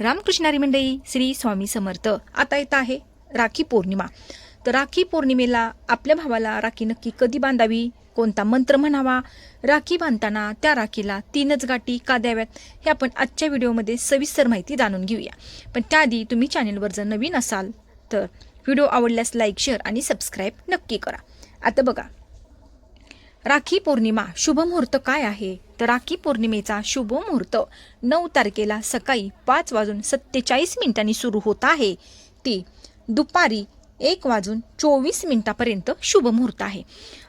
रामकृष्णारी मंडळी श्री स्वामी समर्थ. आता येत आहे राखी पौर्णिमा. तर राखी पौर्णिमेला आपल्या भावाला राखी नक्की कधी बांधावी? कोणता मंत्र म्हणावा? राखी बांधताना त्या राखीला तीनच गाठी का द्याव्यात? हे आपण आजच्या व्हिडिओमध्ये सविस्तर माहिती जाणून घेऊया. पण त्याआधी तुम्ही चॅनेलवर जर नवीन असाल तर व्हिडिओ आवडल्यास लाईक शेअर आणि सबस्क्राईब नक्की करा. आता बघा. राखी पौर्णिमा शुभ मुहूर्त काय आहे? तर राखी पौर्णिमेचा शुभ मुहूर्त. नऊ तारखेला सकाळी पाच वाजून सत्तेचाळीस मिनिटांनी सुरू होत आहे. ती दुपारी एक वाजून चोवीस मिनिटापर्यंत शुभ मुहूर्त आहे.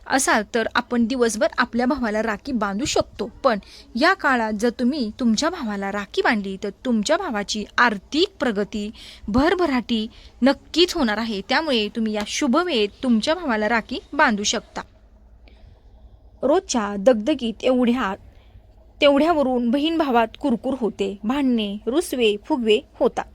असाल तर आपण दिवसभर आपल्या भावाला राखी बांधू शकतो पण या काळात जर तुम्ही तुमच्या भावाला राखी बांधली तर तुमच्या भावाची आर्थिक प्रगती भरभराटी नक्कीच होणार आहे. त्यामुळे तुम्ही या शुभ वेळेत तुमच्या भावाला राखी बांधू शकता. रोजच्या दगदगीत एवढ्या तेवढ्यावरून बहीण भावात कुरकुर होते भांडणे रुसवे फुगवे होतात.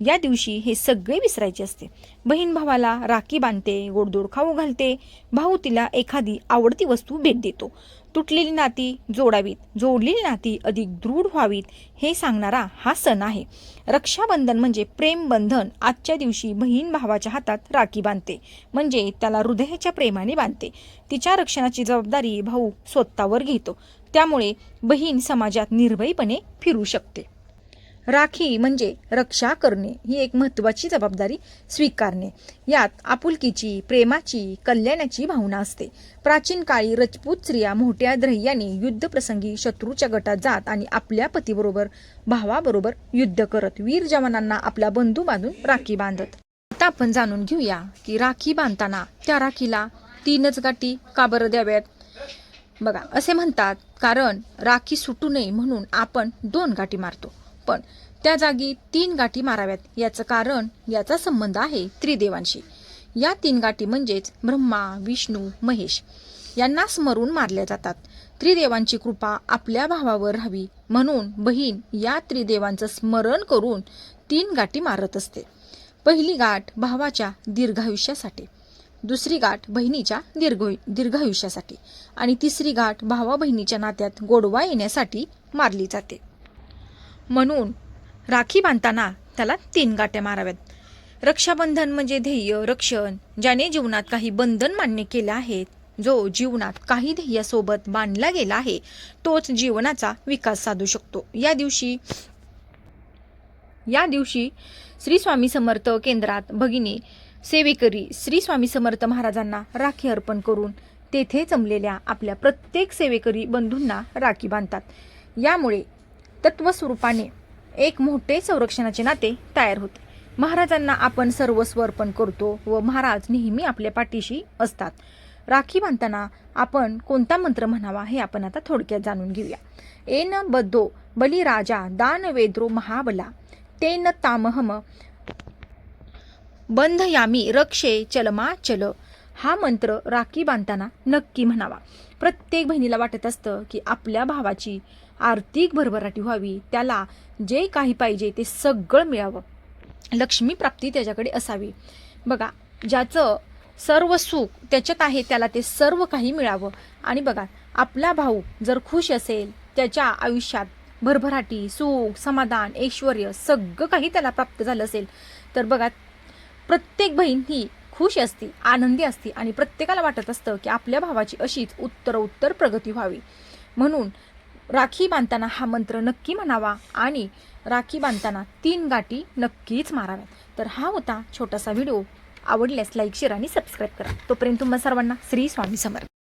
या दिवशी हे सगळे विसरायचे असते. बहीण भावाला राखी बांधते गोडदोड खाऊ घालते भाऊ तिला एखादी आवडती वस्तू भेट देतो. तुटलेली नाती जोडावीत जोडलेली नाती अधिक दृढ व्हावीत हे सांगणारा हा सण आहे. रक्षाबंधन म्हणजे प्रेमबंधन आजच्या दिवशी बहीण भावाच्या हातात राखी बांधते. म्हणजे त्याला हृदयाच्या प्रेमाने बांधते. तिच्या रक्षणाची जबाबदारी भाऊ स्वतःवर घेतो. त्यामुळे बहीण समाजात निर्भयपणे फिरू शकते. राखी म्हणजे रक्षा करणे ही एक महत्त्वाची जबाबदारी स्वीकारणे. यात आपुलकीची प्रेमाची कल्याणाची भावना असते. प्राचीन काळी रजपूत स्त्रिया मोठ्या धैर्याने युद्धप्रसंगी शत्रूच्या गटात जात आणि आपल्या पतीबरोबर भावाबरोबर युद्ध करत वीर जवानांना आपला बंधू बांधून राखी बांधत. आता आपण जाणून घेऊया की राखी बांधताना त्या राखीला तीनच गाठी का बरं द्याव्यात? बघा असे म्हणतात कारण राखी सुटू नये म्हणून आपण दोन गाठी मारतो. पण त्या जागी तीन गाठी माराव्यात याचं कारण याचा संबंध आहे त्रिदेवांशी. या तीन गाठी म्हणजेच ब्रह्मा विष्णू महेश. यांना स्मरून मारल्या जातात. त्रिदेवांची कृपा आपल्या भावावर राहावी म्हणून बहीण या त्रिदेवांचं स्मरण करून तीन गाठी मारत असते. पहिली गाठ भावाच्या दीर्घायुष्यासाठी. दुसरी गाठ बहिणीच्या दीर्घ दीर्घायुष्यासाठी आणि तिसरी गाठ भावा बहिणीच्या नात्यात गोडवा येण्यासाठी मारली जाते. म्हणून राखी बांधताना त्याला तीन गाठ्या माराव्यात. रक्षाबंधन म्हणजे ध्येय रक्षण ज्याने जीवनात काही बंधन मान्य केले आहेत जो जीवनात काही ध्येयासोबत बांधला गेला आहे तोच जीवनाचा विकास साधू शकतो. या दिवशी या दिवशी श्री स्वामी समर्थ केंद्रात भगिनी सेवेकरी श्री स्वामी समर्थ महाराजांना राखी अर्पण करून तेथे जमलेल्या आपल्या प्रत्येक सेवेकरी बंधूंना राखी बांधतात. यामुळे तत्वस्वरूपाने एक मोठे संरक्षणाचे नाते तयार होते. महाराजांना आपण सर्वस्व अर्पण करतो व महाराज नेहमी आपल्या पाठीशी असतात. राखी बांधताना आपण कोणता मंत्र म्हणावा हे आपण आता थोडक्यात जाणून घेऊया. एन बद्धो बलिराजा दान वेद्रो महाबला. तेन तामहम बंधयामी रक्षे चलमा चल. हा मंत्र राखी बांधताना नक्की म्हणावा. प्रत्येक बहिणीला वाटत असतं की आपल्या भावाची आर्थिक भरभराटी व्हावी. त्याला जे काही पाहिजे ते सगळं मिळावं. लक्ष्मी प्राप्ती त्याच्याकडे असावी. बघा ज्याचं सर्व सुख त्याच्यात आहे त्याला ते सर्व काही मिळावं. आणि बघा आपला भाऊ जर खुश असेल त्याच्या आयुष्यात भरभराटी सुख समाधान ऐश्वर सगळं काही त्याला प्राप्त झालं असेल तर बघा प्रत्येक बहीण ही खुश असते आनंदी असते आणि प्रत्येकाला वाटत असतं की आपल्या भावाची अशीच उत्तरोत्तर प्रगती व्हावी. म्हणून राखी बांधताना हा मंत्र नक्की म्हणावा आणि राखी बांधताना तीन गाठी नक्कीच माराव्यात. तर हा होता छोटासा व्हिडिओ. आवडल्यास लाईक शेअर आणि सबस्क्राईब करा. तोपर्यंत तुम्हा सर्वांना श्री स्वामी समर्थ.